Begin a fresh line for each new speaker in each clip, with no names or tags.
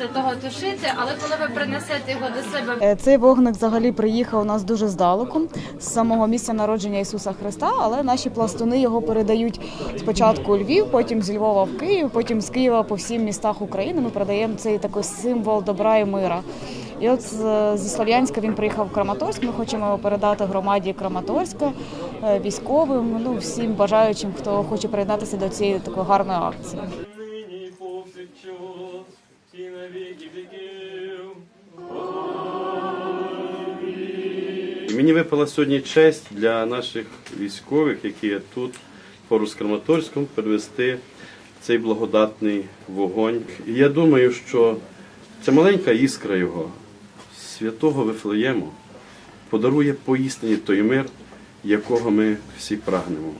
після того тушити, але коли ви принесете його до себе
Е, Цей вогник взагалі приїхав у нас дуже здалеку, з самого місця народження Ісуса Христа, але наші пластуни його передають спочатку у Львів, потім з Львова в Київ, потім з Києва по всім містах України. Ми продаємо цей такий символ добра і мира. І от зі Слов'янська він приїхав в Краматорськ. Ми хочемо його передати громаді Краматорська, е, військовим, ну всім бажаючим, хто хоче приєднатися до цієї такої гарної акції.
Мені випала сьогодні честь для наших військових, які є тут, поруч з Краматорськом, перевести цей благодатний вогонь. І я думаю, що ця маленька іскра його, святого Вифлеєму, подарує поістині той мир, якого ми всі прагнемо.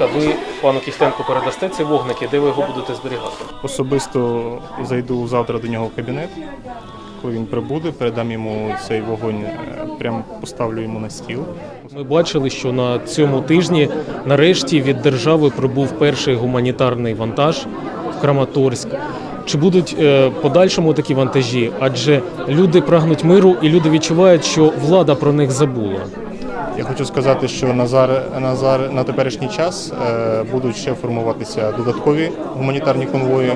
Ви пану Кістенку передасте ці вогники, де ви його будете зберігати?
Особисто зайду завтра до нього в кабінет. Коли він прибуде, передам йому цей вогонь, е, прям поставлю йому на стіл.
Ми бачили, що на цьому тижні нарешті від держави прибув перший гуманітарний вантаж в Краматорськ. Чи будуть е, подальшому такі вантажі? Адже люди прагнуть миру і люди відчувають, що влада про них забула.
Я хочу сказати, що на зараз, на зараз, на теперішній час е, будуть ще формуватися додаткові гуманітарні конвої.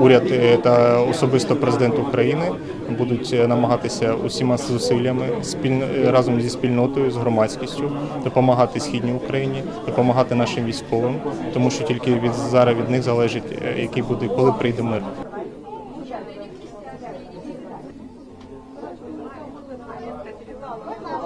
Уряд е, та особисто президент України будуть е, намагатися усіма зусиллями спільно разом зі спільнотою, з громадськістю допомагати східній Україні, допомагати нашим військовим, тому що тільки від зараз від них залежить, який буде, коли прийде мир. Thank you.